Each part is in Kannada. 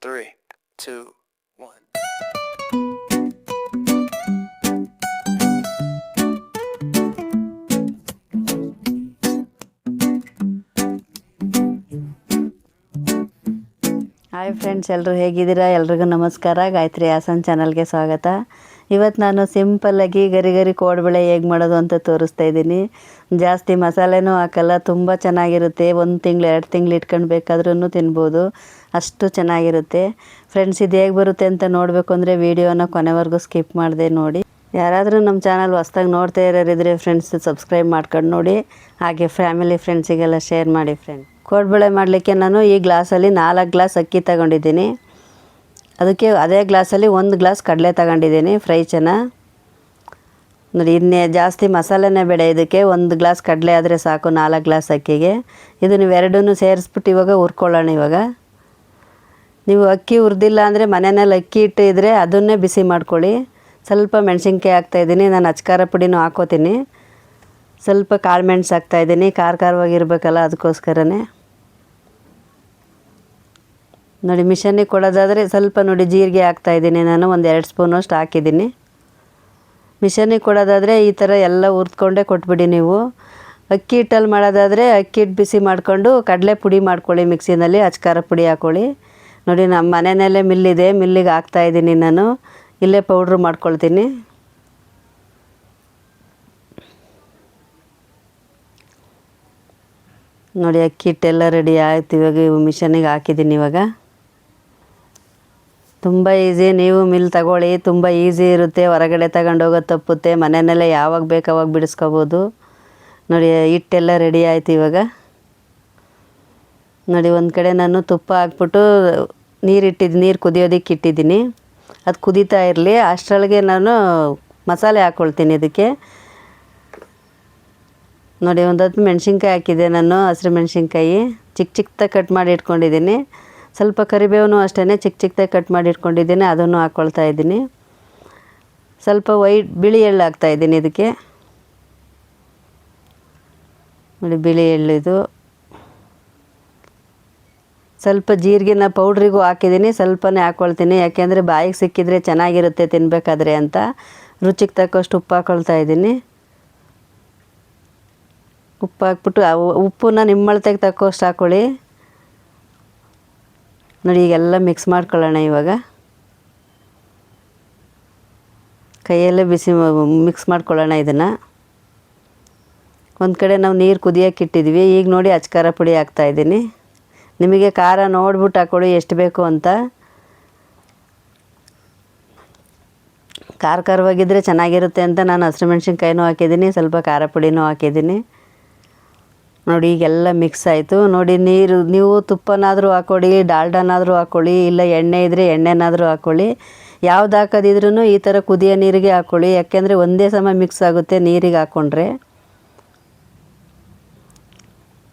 three, two, one. Hi friends ಎಲ್ಲರೂ ಹೇಗಿದ್ದೀರಾ? ಎಲ್ರಿಗೂ ನಮಸ್ಕಾರ. ಗಾಯತ್ರಿ ಹಾಸನ್ ಚಾನಲ್ಗೆ ಸ್ವಾಗತ. ಇವತ್ತು ನಾನು ಸಿಂಪಲ್ಲಾಗಿ ಗರಿ ಗರಿ ಕೋಡ್ಬಳೆ ಹೇಗೆ ಮಾಡೋದು ಅಂತ ತೋರಿಸ್ತಾ ಇದ್ದೀನಿ. ಜಾಸ್ತಿ ಮಸಾಲೆನೂ ಹಾಕಲ್ಲ, ತುಂಬ ಚೆನ್ನಾಗಿರುತ್ತೆ. ಒಂದು ತಿಂಗಳು, ಎರಡು ತಿಂಗಳು ಇಟ್ಕೊಂಡು ಬೇಕಾದ್ರೂ ತಿನ್ಬೋದು. ಅಷ್ಟು ಚೆನ್ನಾಗಿರುತ್ತೆ. ಫ್ರೆಂಡ್ಸ್ ಇದು ಹೇಗೆ ಬರುತ್ತೆ ಅಂತ ನೋಡಬೇಕು ಅಂದರೆ ವೀಡಿಯೋನ ಕೊನೆವರೆಗೂ ಸ್ಕಿಪ್ ಮಾಡಿದೆ ನೋಡಿ. ಯಾರಾದರೂ ನಮ್ಮ ಚಾನಲ್ ಹೊಸ್ದಾಗಿ ನೋಡ್ತಾ ಇರೋರಿದ್ರೆ ಫ್ರೆಂಡ್ಸ್ ಸಬ್ಸ್ಕ್ರೈಬ್ ಮಾಡ್ಕೊಂಡು ನೋಡಿ. ಹಾಗೆ ಫ್ಯಾಮಿಲಿ ಫ್ರೆಂಡ್ಸಿಗೆಲ್ಲ ಶೇರ್ ಮಾಡಿ ಫ್ರೆಂಡ್ ಕೋಡ್ಬಳೆ ಮಾಡಲಿಕ್ಕೆ ನಾನು ಈ ಗ್ಲಾಸಲ್ಲಿ ನಾಲ್ಕು ಗ್ಲಾಸ್ ಅಕ್ಕಿ ತಗೊಂಡಿದ್ದೀನಿ. ಅದಕ್ಕೆ ಅದೇ ಗ್ಲಾಸಲ್ಲಿ ಒಂದು ಗ್ಲಾಸ್ ಕಡಲೆ ತಗೊಂಡಿದ್ದೀನಿ ಫ್ರೈ ಚೆನ್ನ. ನೋಡಿ, ಇನ್ನೇ ಜಾಸ್ತಿ ಮಸಾಲೆನೇ ಬೇಡ, ಇದಕ್ಕೆ ಒಂದು ಗ್ಲಾಸ್ ಕಡಲೆ ಆದರೆ ಸಾಕು ನಾಲ್ಕು ಗ್ಲಾಸ್ ಅಕ್ಕಿಗೆ. ಇದು ನೀವು ಎರಡನ್ನೂ ಸೇರಿಸ್ಬಿಟ್ಟು ಇವಾಗ ಹುರ್ಕೊಳ್ಳೋಣ ಇವಾಗ. ನೀವು ಅಕ್ಕಿ ಹುರಿದಿಲ್ಲ ಅಂದರೆ ಮನೆಯಲ್ಲಿ ಅಕ್ಕಿ ಹಿಟ್ಟು ಇದ್ದರೆ ಅದನ್ನೇ ಬಿಸಿ ಮಾಡ್ಕೊಳ್ಳಿ. ಸ್ವಲ್ಪ ಮೆಣಸಿನ್ಕಾಯಿ ಹಾಕ್ತಾಯಿದ್ದೀನಿ ನಾನು ಅಚ್ಕಾರ ಪುಡಿನೂ ಹಾಕೋತೀನಿ. ಸ್ವಲ್ಪ ಕಾಳು ಮೆಣಸು ಹಾಕ್ತಾಯಿದ್ದೀನಿ ಖಾರ ಖಾರವಾಗಿರ್ಬೇಕಲ್ಲ ಅದಕ್ಕೋಸ್ಕರನೇ. ನೋಡಿ, ಮಿಷನಿಗೆ ಕೊಡೋದಾದರೆ ಸ್ವಲ್ಪ ನೋಡಿ ಜೀರಿಗೆ ಹಾಕ್ತಾಯಿದ್ದೀನಿ ನಾನು, ಒಂದು ಎರಡು ಸ್ಪೂನಷ್ಟು ಹಾಕಿದ್ದೀನಿ. ಮಿಷನಿಗೆ ಕೊಡೋದಾದರೆ ಈ ಥರ ಎಲ್ಲ ಹುರ್ದ್ಕೊಂಡೇ ಕೊಟ್ಬಿಡಿ ನೀವು. ಅಕ್ಕಿ ಹಿಟ್ಟಲ್ಲಿ ಮಾಡೋದಾದರೆ ಅಕ್ಕಿ ಹಿಟ್ಟು ಬಿಸಿ ಮಾಡಿಕೊಂಡು ಕಡಲೆ ಪುಡಿ ಮಾಡ್ಕೊಳ್ಳಿ ಮಿಕ್ಸಿನಲ್ಲಿ ಅಚ್ಕಾರ ಪುಡಿ ಹಾಕ್ಕೊಳ್ಳಿ ನೋಡಿ, ನಮ್ಮ ಮನೆಯಲ್ಲೇ ಮಿಲ್ಲಿದೆ, ಮಿಲ್ಲಿಗೆ ಹಾಕ್ತಾಯಿದ್ದೀನಿ ನಾನು. ಇಲ್ಲೇ ಪೌಡ್ರ್ ಮಾಡ್ಕೊಳ್ತೀನಿ. ನೋಡಿ, ಅಕ್ಕಿ ಹಿಟ್ಟೆಲ್ಲ ರೆಡಿ ಆಯ್ತು, ಇವಾಗ ಇವು ಮಿಷನಿಗೆ ಹಾಕಿದ್ದೀನಿ ಇವಾಗ. ತುಂಬ ಈಸಿ ನೀವು ಮಿಲ್ ತಗೊಳ್ಳಿ, ತುಂಬ ಈಸಿ ಇರುತ್ತೆ. ಹೊರಗಡೆ ತಗೊಂಡೋಗೋದು ತಪ್ಪುತ್ತೆ. ಮನೆಯಲ್ಲೇ ಯಾವಾಗ ಬೇಕು ಅವಾಗ ಬಿಡಿಸ್ಕೋಬೋದು. ನೋಡಿ, ಹಿಟ್ಟೆಲ್ಲ ರೆಡಿ ಆಯ್ತು ಇವಾಗ. ನೋಡಿ, ಒಂದು ಕಡೆ ನಾನು ತುಪ್ಪ ಹಾಕ್ಬಿಟ್ಟು ನೀರು ನೀರು ಕುದಿಯೋದಕ್ಕೆ ಇಟ್ಟಿದ್ದೀನಿ. ಅದು ಕುದೀತಾ ಇರಲಿ. ಅಷ್ಟರೊಳಗೆ ನಾನು ಮಸಾಲೆ ಹಾಕ್ಕೊಳ್ತೀನಿ ಇದಕ್ಕೆ. ನೋಡಿ, ಒಂದು ಹತ್ತು ಮೆಣಸಿನ್ಕಾಯಿ ಹಾಕಿದೆ ನಾನು, ಹಸಿರು ಮೆಣಸಿನ್ಕಾಯಿ. ಚಿಕ್ಕ ಚಿಕ್ಕದಾಗಿ ಕಟ್ ಮಾಡಿ ಇಟ್ಕೊಂಡಿದ್ದೀನಿ. ಸ್ವಲ್ಪ ಕರಿಬೇವನು ಅಷ್ಟೇ ಚಿಕ್ಕ ಚಿಕ್ಕದಾಗಿ ಕಟ್ ಮಾಡಿ ಇಟ್ಕೊಂಡಿದ್ದೀನಿ, ಅದನ್ನು ಹಾಕ್ಕೊಳ್ತಾ ಇದ್ದೀನಿ. ಸ್ವಲ್ಪ ವೈಟ್ ಬಿಳಿ ಎಳ್ಳು ಹಾಕ್ತಾಯಿದ್ದೀನಿ ಇದಕ್ಕೆ. ನೋಡಿ, ಬಿಳಿ ಎಳ್ಳಿದು ಸ್ವಲ್ಪ ಜೀರಿಗೆನ ಪೌಡ್ರಿಗೂ ಹಾಕಿದ್ದೀನಿ, ಸ್ವಲ್ಪನೇ ಹಾಕ್ಕೊಳ್ತೀನಿ ಯಾಕೆಂದರೆ ಬಾಯಿಗೆ ಸಿಕ್ಕಿದರೆ ಚೆನ್ನಾಗಿರುತ್ತೆ ತಿನ್ನಬೇಕಾದ್ರೆ ಅಂತ. ರುಚಿಗೆ ತಕ್ಕಷ್ಟು ಉಪ್ಪು ಹಾಕ್ಕೊಳ್ತಾ ಇದ್ದೀನಿ. ಉಪ್ಪು ಹಾಕ್ಬಿಟ್ಟು ಉಪ್ಪನ್ನ ನಿಮ್ಮಳತೆಗೆ ತಕ್ಕಷ್ಟು ಹಾಕ್ಕೊಳ್ಳಿ ನೋಡಿ, ಈಗೆಲ್ಲ ಮಿಕ್ಸ್ ಮಾಡ್ಕೊಳ್ಳೋಣ ಇವಾಗ. ಕೈಯಲ್ಲೇ ಬಿಸಿ ಮಿಕ್ಸ್ ಮಾಡ್ಕೊಳ್ಳೋಣ ಇದನ್ನು. ಒಂದು ಕಡೆ ನಾವು ನೀರು ಕುದಿಯೋಕೆ ಇಟ್ಟಿದ್ವಿ. ಈಗ ನೋಡಿ, ಅಚ್ಕಾರ ಪುಡಿ ಹಾಕ್ತಾಯಿದ್ದೀನಿ ನಿಮಗೆ ಖಾರ ನೋಡ್ಬಿಟ್ಟು ಹಾಕ್ಕೊಳ್ಳಿ ಎಷ್ಟು ಬೇಕು ಅಂತ. ಖಾರ ಖಾರವಾಗಿದ್ದರೆ ಚೆನ್ನಾಗಿರುತ್ತೆ ಅಂತ ನಾನು ಹಸಿರು ಮೆಣಸಿನ್ಕಾಯಿನೂ ಹಾಕಿದ್ದೀನಿ, ಸ್ವಲ್ಪ ಖಾರ ಪುಡಿನೂ ಹಾಕಿದ್ದೀನಿ. ನೋಡಿ, ಈಗೆಲ್ಲ ಮಿಕ್ಸ್ ಆಯಿತು. ನೋಡಿ, ನೀರು, ನೀವು ತುಪ್ಪನಾದರೂ ಹಾಕ್ಕೊಳ್ಳಿ ಡಾಲ್ಡನಾದರೂ ಹಾಕ್ಕೊಳ್ಳಿ ಇಲ್ಲ ಎಣ್ಣೆ ಇದ್ದರೆ ಎಣ್ಣೆನಾದರೂ ಹಾಕ್ಕೊಳ್ಳಿ ಯಾವ್ದು ಹಾಕೋದಿದ್ರೂ ಈ ಥರ ಕುದಿಯೋ ನೀರಿಗೆ ಹಾಕ್ಕೊಳ್ಳಿ ಯಾಕೆಂದರೆ ಒಂದೇ ಸಮ ಮಿಕ್ಸ್ ಆಗುತ್ತೆ ನೀರಿಗೆ ಹಾಕ್ಕೊಂಡ್ರೆ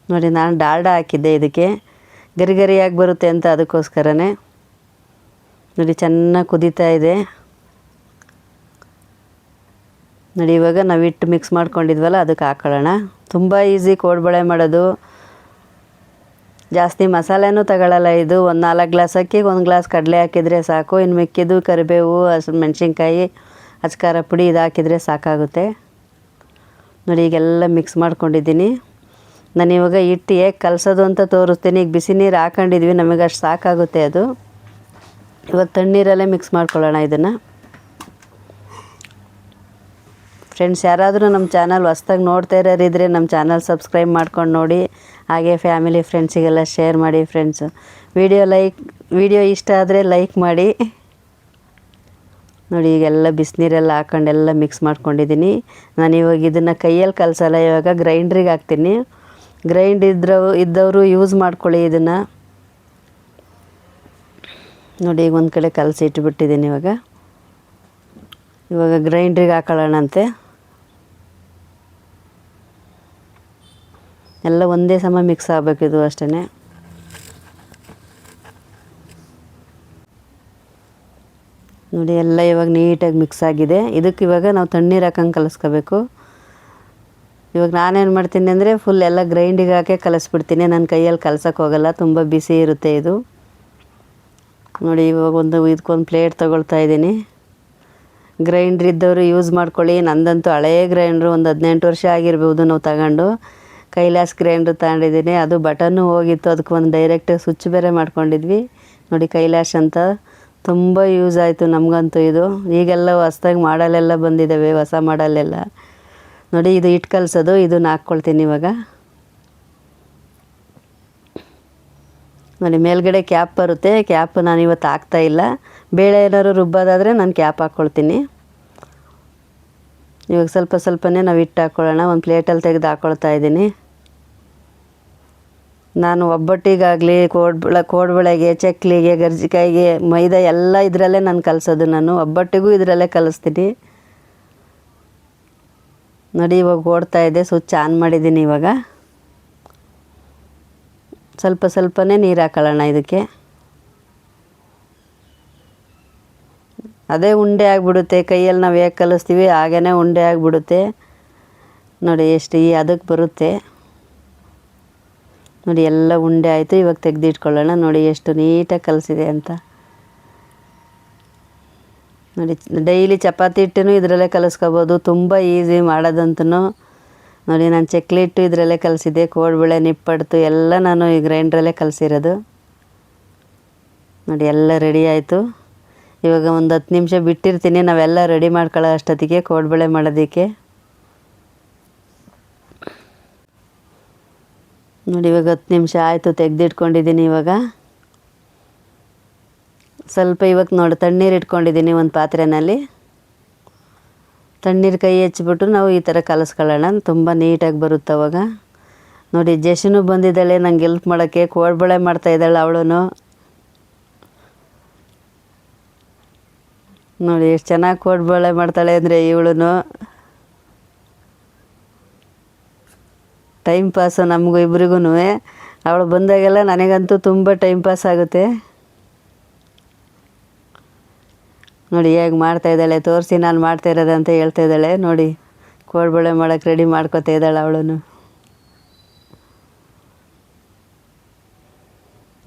ನೋಡಿ, ನಾನು ಡಾಲ್ಡ ಹಾಕಿದ್ದೆ ಇದಕ್ಕೆ. ಗರಿಗರಿಯಾಗಿ ಬರುತ್ತೆ ಅಂತ ಅದಕ್ಕೋಸ್ಕರನೇ. ನೋಡಿ, ಚೆನ್ನಾಗಿ ಕುದೀತಾ ಇದೆ. ನೋಡಿ, ಇವಾಗ ನಾವು ಹಿಟ್ಟು ಮಿಕ್ಸ್ ಮಾಡ್ಕೊಂಡಿದ್ವಲ್ಲ ಅದಕ್ಕೆ ಹಾಕೊಳ್ಳೋಣ. ತುಂಬ ಈಸಿ ಕೋಡ್ಬಳೆ ಮಾಡೋದು. ಜಾಸ್ತಿ ಮಸಾಲೆನೂ ತಗೊಳ್ಳಲ್ಲ ಇದು. ಒಂದು ನಾಲ್ಕು ಗ್ಲಾಸ್ ಅಕ್ಕಿಗೆ ಒಂದು ಗ್ಲಾಸ್ ಕಡಲೆ ಹಾಕಿದರೆ ಸಾಕು. ಇನ್ನು ಮಿಕ್ಕಿದ್ದು ಕರಿಬೇವು ಹಸಿರು ಮೆಣಸಿನ್ಕಾಯಿ, ಅಚ್ಕಾರ ಪುಡಿ ಇದು ಹಾಕಿದರೆ ಸಾಕಾಗುತ್ತೆ. ನೋಡಿ, ಈಗೆಲ್ಲ ಮಿಕ್ಸ್ ಮಾಡ್ಕೊಂಡಿದ್ದೀನಿ. ನಾನು ಇವಾಗ ಹಿಟ್ಟು ಹೇಗೆ ಕಲಸೋದು ಅಂತ ತೋರಿಸ್ತೀನಿ. ಈಗ ಬಿಸಿ ನೀರು ಹಾಕೊಂಡಿದ್ವಿ ನಮಗೆ ಅಷ್ಟು ಸಾಕಾಗುತ್ತೆ ಅದು. ಇವಾಗ ತಣ್ಣೀರಲ್ಲೇ ಮಿಕ್ಸ್ ಮಾಡ್ಕೊಳ್ಳೋಣ ಇದನ್ನು. ಫ್ರೆಂಡ್ಸ್ ಯಾರಾದರೂ ನಮ್ಮ ಚಾನಲ್ ಹೊಸ್ದಾಗಿ ನೋಡ್ತಾ ಇರೋರಿದ್ರೆ ನಮ್ಮ ಚಾನಲ್ ಸಬ್ಸ್ಕ್ರೈಬ್ ಮಾಡ್ಕೊಂಡು ನೋಡಿ. ಹಾಗೆ ಫ್ಯಾಮಿಲಿ ಫ್ರೆಂಡ್ಸಿಗೆಲ್ಲ ಶೇರ್ ಮಾಡಿ ಫ್ರೆಂಡ್ಸು ವಿಡಿಯೋ ಲೈಕ್ ವಿಡಿಯೋ ಇಷ್ಟ ಆದರೆ ಲೈಕ್ ಮಾಡಿ. ನೋಡಿ, ಈಗೆಲ್ಲ ಬಿಸಿನೀರೆಲ್ಲ ಹಾಕೊಂಡೆಲ್ಲ ಮಿಕ್ಸ್ ಮಾಡ್ಕೊಂಡಿದ್ದೀನಿ. ನಾನು ಇವಾಗ ಇದನ್ನು ಕೈಯಲ್ಲಿ ಕಲಸಲ್ಲ, ಇವಾಗ ಗ್ರೈಂಡ್ರಿಗೆ ಹಾಕ್ತೀನಿ. ಗ್ರೈಂಡ್ ಇದ್ದರೂ ಇದ್ದವರು ಯೂಸ್ ಮಾಡ್ಕೊಳ್ಳಿ ಇದನ್ನು. ನೋಡಿ, ಈಗ ಒಂದು ಕಡೆ ಕಲಸಿ ಇಟ್ಬಿಟ್ಟಿದ್ದೀನಿ ಇವಾಗ ಇವಾಗ ಗ್ರೈಂಡ್ರಿಗೆ ಹಾಕೊಳ್ಳೋಣಂತೆ. ಎಲ್ಲ ಒಂದೇ ಸಮ ಮಿಕ್ಸ್ ಆಗಬೇಕು ಇದು ಅಷ್ಟೇ ನೋಡಿ, ಎಲ್ಲ ಇವಾಗ ನೀಟಾಗಿ ಮಿಕ್ಸ್ ಆಗಿದೆ. ಇದಕ್ಕೆ ಇವಾಗ ನಾವು ತಣ್ಣೀರು ಹಾಕಂಗೆ ಕಲಿಸ್ಕೋಬೇಕು. ಇವಾಗ ನಾನೇನು ಮಾಡ್ತೀನಿ ಅಂದರೆ ಫುಲ್ ಎಲ್ಲ ಗ್ರೈಂಡಿಗೆ ಹಾಕೇ ಕಲಿಸ್ಬಿಡ್ತೀನಿ. ನನ್ನ ಕೈಯಲ್ಲಿ ಕಲ್ಸೋಕೆ ಹೋಗಲ್ಲ, ತುಂಬ ಬಿಸಿ ಇರುತ್ತೆ ಇದು. ನೋಡಿ, ಇವಾಗ ಒಂದು ಇದಕ್ಕೊಂದು ಪ್ಲೇಟ್ ತೊಗೊಳ್ತಾ ಇದ್ದೀನಿ. ಗ್ರೈಂಡ್ರ್ ಇದ್ದವರು ಯೂಸ್ ಮಾಡ್ಕೊಳ್ಳಿ. ನಂದಂತೂ ಹಳೆಯ ಗ್ರೈಂಡ್ರು ಒಂದು ಹದಿನೆಂಟು ವರ್ಷ ಆಗಿರ್ಬೋದು ನಾವು ತಗೊಂಡು. ಕೈಲಾಸ್ ಗ್ರೈಂಡ್ರ್ ತಗೊಂಡಿದ್ದೀನಿ. ಅದು ಬಟನ್ನು ಹೋಗಿತ್ತು. ಅದಕ್ಕೆ ಒಂದು ಡೈರೆಕ್ಟ್ ಸ್ವಿಚ್ ಬೇರೆ ಮಾಡ್ಕೊಂಡಿದ್ವಿ. ನೋಡಿ ಕೈಲಾಶ್ ಅಂತ. ತುಂಬ ಯೂಸ್ ಆಯಿತು ನಮಗಂತೂ ಇದು. ಈಗೆಲ್ಲ ಹೊಸ್ದಾಗಿ ಮಾಡಲೆಲ್ಲ ಬಂದಿದ್ದಾವೆ ಹೊಸ ಮಾಡಲೆಲ್ಲ. ನೋಡಿ ಇದು ಇಟ್ಟು ಕಲಿಸೋದು. ಇದನ್ನ ಹಾಕ್ಕೊಳ್ತೀನಿ ಇವಾಗ. ನೋಡಿ ಮೇಲ್ಗಡೆ ಕ್ಯಾಪ್ ಬರುತ್ತೆ. ಕ್ಯಾಪ್ ನಾನು ಇವತ್ತು ಹಾಕ್ತಾ ಇಲ್ಲ. ಬೇಳೆ ಏನಾದ್ರು ರುಬ್ಬೋದಾದರೆ ನಾನು ಕ್ಯಾಪ್ ಹಾಕ್ಕೊಳ್ತೀನಿ ಇವಾಗ ಸ್ವಲ್ಪ ಸ್ವಲ್ಪನೇ ನಾವು ಇಟ್ಟು ಹಾಕ್ಕೊಳ್ಳೋಣ ಒಂದು ಪ್ಲೇಟಲ್ಲಿ ತೆಗೆದು ಹಾಕ್ಕೊಳ್ತಾ ಇದ್ದೀನಿ. ನಾನು ಒಬ್ಬಟ್ಟಿಗಾಗಲಿ ಕೋಡ್ಬಳ ಕೋಡ್ಬಳೆಗೆ ಚಕ್ಲಿಗೆ, ಗರ್ಜಿಕಾಯಿಗೆ, ಮೈದಾ ಎಲ್ಲ ಇದರಲ್ಲೇ ನಾನು ಕಲಿಸೋದು. ನಾನು ಒಬ್ಬಟ್ಟಿಗೂ ಇದರಲ್ಲೇ ಕಲಿಸ್ತೀನಿ. ನೋಡಿ, ಇವಾಗ ಓಡ್ತಾ ಇದೆ. ಸ್ವಿಚ್ ಆನ್ ಮಾಡಿದ್ದೀನಿ ಇವಾಗ. ಸ್ವಲ್ಪ ಸ್ವಲ್ಪನೇ ನೀರು ಹಾಕೊಳ್ಳೋಣ ಇದಕ್ಕೆ. ಅದೇ ಉಂಡೆ ಆಗಿಬಿಡುತ್ತೆ. ಕೈಯಲ್ಲಿ ನಾವು ಹೇಗೆ ಕಲಿಸ್ತೀವಿ? ಹಾಗೇ ಉಂಡೆ ಆಗಿಬಿಡುತ್ತೆ. ನೋಡಿ, ಎಷ್ಟು ಈ ಅದಕ್ಕೆ ಬರುತ್ತೆ. ನೋಡಿ, ಎಲ್ಲ ಉಂಡೆ ಆಯಿತು. ಇವಾಗ ತೆಗೆದಿಟ್ಕೊಳ್ಳೋಣ. ನೋಡಿ, ಎಷ್ಟು ನೀಟಾಗಿ ಕಲಿಸಿದೆ ಅಂತ. ನೋಡಿ, ಡೈಲಿ ಚಪಾತಿ ಹಿಟ್ಟನ್ನು ಇದರಲ್ಲೇ ಕಲಿಸ್ಕೋಬೋದು. ತುಂಬ ಈಸಿ ಮಾಡೋದಂತೂ ನೋಡಿ, ನಾನು ಚಕ್ಲಿ ಹಿಟ್ಟು ಇದರಲ್ಲೇ ಕಲಿಸಿದ್ದೆ. ಕೋಡ್ಬಳೆ, ನಿಪ್ಪಡ್ತು, ಎಲ್ಲ ನಾನು ಈ ಗ್ರೈಂಡ್ರಲ್ಲೇ ಕಲಿಸಿರೋದು. ನೋಡಿ, ಎಲ್ಲ ರೆಡಿ ಆಯಿತು. ಇವಾಗ ಒಂದು ಹತ್ತು ನಿಮಿಷ ಬಿಟ್ಟಿರ್ತೀನಿ. ನಾವೆಲ್ಲ ರೆಡಿ ಮಾಡ್ಕೊಳ್ಳೋ ಅಷ್ಟೊತ್ತಿಗೆ ಕೋಡ್ಬಳೆ ಮಾಡೋದಕ್ಕೆ. ನೋಡಿ, ಇವಾಗ ಹತ್ತು ನಿಮಿಷ ಆಯಿತು, ತೆಗೆದಿಟ್ಕೊಂಡಿದ್ದೀನಿ ಇವಾಗ. ಸ್ವಲ್ಪ ಇವಾಗ ನೋಡಿ, ತಣ್ಣೀರು ಇಟ್ಕೊಂಡಿದ್ದೀನಿ ಒಂದು ಪಾತ್ರೆನಲ್ಲಿ. ತಣ್ಣೀರು ಕೈ ಹಚ್ಬಿಟ್ಟು ನಾವು ಈ ಥರ ಕಲಿಸ್ಕೊಳ್ಳೋಣ, ತುಂಬ ನೀಟಾಗಿ ಬರುತ್ತೆ ಅವಾಗ. ನೋಡಿ, ಜಶನು ಬಂದಿದ್ದಾಳೆ, ನಂಗೆ ಹೆಲ್ಪ್ ಮಾಡೋಕ್ಕೆ, ಕೋಡ್ಬಳೆ ಮಾಡ್ತಾ ಇದ್ದಾಳೆ ಅವಳು ನೋಡಿ, ಎಷ್ಟು ಚೆನ್ನಾಗಿ ಕೋಡ್ಬಳೆ ಮಾಡ್ತಾಳೆ ಅಂದರೆ ಇವಳು ಟೈಮ್ ಪಾಸು ನಮಗೂ ಇಬ್ರಿಗೂ ಅವಳು ಬಂದಾಗೆಲ್ಲ ನನಗಂತೂ ತುಂಬ ಟೈಮ್ ಪಾಸ್ ಆಗುತ್ತೆ. ನೋಡಿ, ಹೇಗೆ ಮಾಡ್ತಾ ಇದ್ದಾಳೆ, ತೋರಿಸಿ ನಾನು ಮಾಡ್ತಾ ಅಂತ ಹೇಳ್ತಾ ಇದ್ದಾಳೆ. ನೋಡಿ ಕೋಡ್ಬಳೆ ಮಾಡೋಕ್ಕೆ ರೆಡಿ ಮಾಡ್ಕೊತಾ ಇದ್ದಾಳೆ ಅವಳು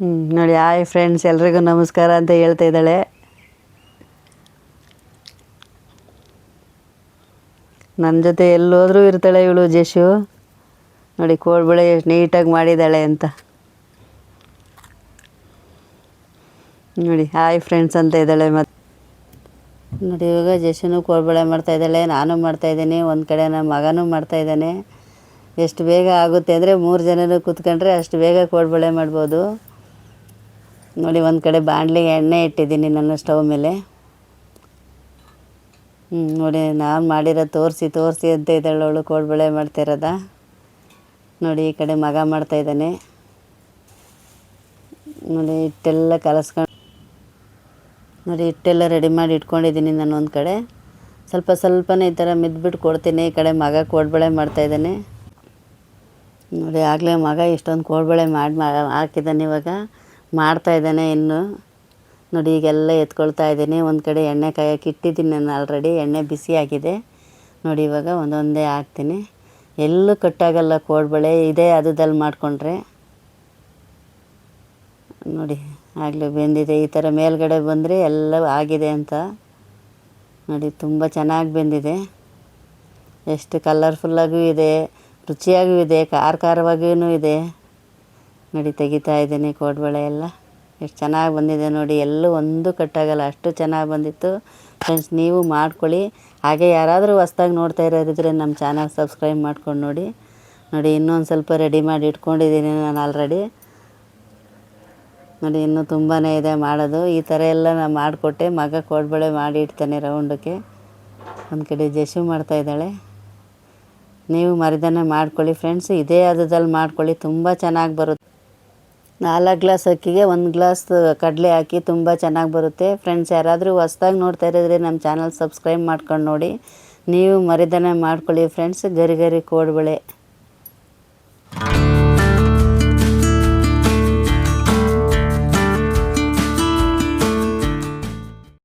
ಹ್ಞೂ ನೋಡಿ, ಹಾಯ್ ಫ್ರೆಂಡ್ಸ್ ಎಲ್ರಿಗೂ ನಮಸ್ಕಾರ ಅಂತ ಹೇಳ್ತಾ ಇದ್ದಾಳೆ. ನನ್ನ ಜೊತೆ ಎಲ್ಲೋದ್ರೂ ಇರ್ತಾಳೆ ಇವಳು ಜಶು. ನೋಡಿ ಕೋಳ್ಬಳೆ ಎಷ್ಟು ನೀಟಾಗಿ ಮಾಡಿದ್ದಾಳೆ ಅಂತ. ನೋಡಿ ಹಾಯ್ ಫ್ರೆಂಡ್ಸ್ ಅಂತ ಇದ್ದಾಳೆ ಮತ್ತು ನೋಡಿ, ಇವಾಗ ಜಶನು ಕೋಳ್ಬಳೆ ಮಾಡ್ತಾ ಇದ್ದಾಳೆ, ನಾನು ಮಾಡ್ತಾಯಿದ್ದೀನಿ ಒಂದು ಕಡೆ ನಮ್ಮ ಮಗನೂ ಮಾಡ್ತಾಯಿದ್ದಾನೆ ಎಷ್ಟು ಬೇಗ ಆಗುತ್ತೆ ಅಂದರೆ ಮೂರು ಜನರು ಕೂತ್ಕೊಂಡ್ರೆ ಅಷ್ಟು ಬೇಗ ಕೋಳ್ಬಳೆ ಮಾಡ್ಬೋದು. ನೋಡಿ, ಒಂದು ಕಡೆ ಬಾಣಲಿಗೆ ಎಣ್ಣೆ ಇಟ್ಟಿದ್ದೀನಿ ನನ್ನ ಸ್ಟವ್ ಮೇಲೆ. ಹ್ಞೂ ನೋಡಿ, ನಾನು ಮಾಡಿರೋ ತೋರಿಸಿ ತೋರಿಸಿ ಅಂತ ಇದ್ದಾಳೆ ಅವಳು ಕೋಡ್ಬಳೆ ಮಾಡ್ತಿರೋದ ನೋಡಿ ಈ ಕಡೆ ಮಗ ಮಾಡ್ತಾಯಿದ್ದಾನೆ ನೋಡಿ ಹಿಟ್ಟೆಲ್ಲ ಕಲಸ್ಕೊಂಡು ನೋಡಿ ಹಿಟ್ಟೆಲ್ಲ ರೆಡಿ ಮಾಡಿ ಇಟ್ಕೊಂಡಿದ್ದೀನಿ ನಾನು ಒಂದು ಕಡೆ. ಸ್ವಲ್ಪ ಸ್ವಲ್ಪನೇ ಈ ಥರ ಮಿದ್ಬಿಟ್ಟು ಕೊಡ್ತೀನಿ. ಈ ಕಡೆ ಮಗ ಕೋಡ್ಬಳೆ ಮಾಡ್ತಾಯಿದ್ದಾನೆ ನೋಡಿ ಆಗಲೇ ಮಗ ಇಷ್ಟೊಂದು ಕೋಡ್ಬಳೆ ಮಾಡಿ ಹಾಕಿದ್ದಾನೆ ಇವಾಗ. ಮಾಡ್ತಾಯಿದ್ದಾನೆ ಇನ್ನು. ನೋಡಿ ಈಗೆಲ್ಲ ಎತ್ಕೊಳ್ತಾ ಇದ್ದೀನಿ. ಒಂದು ಕಡೆ ಎಣ್ಣೆ ಕಾಯಕ್ಕೆ ಇಟ್ಟಿದ್ದೀನಿ ನಾನು ಆಲ್ರೆಡಿ ಎಣ್ಣೆ ಬಿಸಿ ಆಗಿದೆ. ನೋಡಿ ಇವಾಗ ಒಂದೊಂದೇ ಹಾಕ್ತೀನಿ. ಎಲ್ಲೂ ಕಟ್ಟಾಗಲ್ಲ ಕೋಡ್ಬಳೆ ಇದೇ ಅದದಲ್ಲಿ ಮಾಡಿಕೊಂಡ್ರೆ. ನೋಡಿ, ಆಗಲೇ ಬೆಂದಿದೆ. ಈ ಥರ ಮೇಲ್ಗಡೆ ಬಂದರೆ ಎಲ್ಲ ಆಗಿದೆ ಅಂತ. ನೋಡಿ, ತುಂಬ ಚೆನ್ನಾಗಿ ಬೆಂದಿದೆ. ಎಷ್ಟು ಕಲರ್ಫುಲ್ಲಾಗೂ ಇದೆ, ರುಚಿಯಾಗೂ ಇದೆ ಖಾರ ಖಾರವಾಗಿಯೂ ಇದೆ. ನೋಡಿ, ತೆಗಿತಾ ಇದ್ದೀನಿ ಕೋಡ್ಬಳೆ ಎಲ್ಲ. ಎಷ್ಟು ಚೆನ್ನಾಗಿ ಬಂದಿದೆ ನೋಡಿ, ಎಲ್ಲೂ ಒಂದು ಕಟ್ಟಾಗಲ್ಲ. ಅಷ್ಟು ಚೆನ್ನಾಗಿ ಬಂದಿತ್ತು. ಫ್ರೆಂಡ್ಸ್ ನೀವು ಮಾಡ್ಕೊಳ್ಳಿ. ಹಾಗೆ ಯಾರಾದರೂ ಹೊಸ್ದಾಗಿ ನೋಡ್ತಾ ಇರೋದಿದ್ರೆ ನಮ್ಮ ಚಾನಲ್ ಸಬ್ಸ್ಕ್ರೈಬ್ ಮಾಡ್ಕೊಂಡು ನೋಡಿ. ನೋಡಿ, ಇನ್ನೊಂದು ಸ್ವಲ್ಪ ರೆಡಿ ಮಾಡಿ ಇಟ್ಕೊಂಡಿದ್ದೀನಿ ನಾನು ಆಲ್ರೆಡಿ ನೋಡಿ, ಇನ್ನೂ ತುಂಬಾ ಇದೆ ಮಾಡೋದು. ಈ ಥರ ಎಲ್ಲ ನಾನು ಮಾಡಿಕೊಟ್ಟೆ. ಮಗ ಕೋಡ್ಬಳೆ ಮಾಡಿ ಇಡ್ತಾನೆ ರೌಂಡಕ್ಕೆ ಒಂದು ಕಡೆ ಜೆಶಿವ್ ಮಾಡ್ತಾ ಇದ್ದಾಳೆ. ನೀವು ಮರಿದಾನೆ ಮಾಡ್ಕೊಳ್ಳಿ. ಫ್ರೆಂಡ್ಸ್ ಇದೇ ಅದದಲ್ಲಿ ಮಾಡ್ಕೊಳ್ಳಿ. ತುಂಬ ಚೆನ್ನಾಗಿ ಬರುತ್ತೆ. ನಾಲ್ಕು ಗ್ಲಾಸ್ ಅಕ್ಕಿಗೆ ಒಂದು ಗ್ಲಾಸ್ ಕಡಲೆ ಹಾಕಿ ತುಂಬ ಚೆನ್ನಾಗಿ ಬರುತ್ತೆ. ಫ್ರೆಂಡ್ಸ್ ಯಾರಾದರೂ ಹೊಸ್ದಾಗಿ ನೋಡ್ತಾ ಇರೋದ್ರೆ ನಮ್ಮ ಚಾನಲ್ ಸಬ್ಸ್ಕ್ರೈಬ್ ಮಾಡ್ಕೊಂಡು ನೋಡಿ. ನೀವು ಮರಿದನೆ ಮಾಡ್ಕೊಳ್ಳಿ ಫ್ರೆಂಡ್ಸ್ ಗರಿ ಗರಿ ಕೋಡುಬಳೆ.